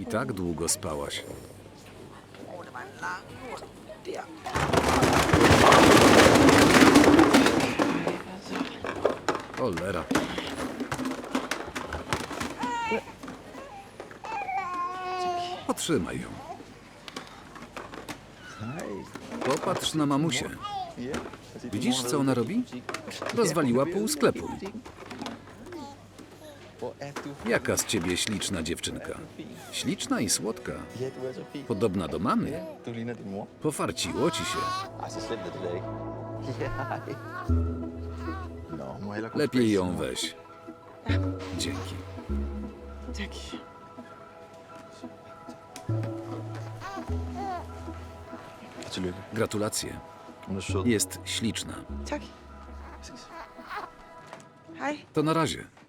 I tak długo spałaś. Cholera. Potrzymaj ją. Popatrz na mamusię. Widzisz, co ona robi? Rozwaliła pół sklepu. Jaka z ciebie śliczna dziewczynka? Śliczna i słodka. Podobna do mamy. Pofarciło ci się. Lepiej ją weź. Dzięki. tak. Tillykke. Gratulacje. Jest śliczna. Tak. Hej. To na razie.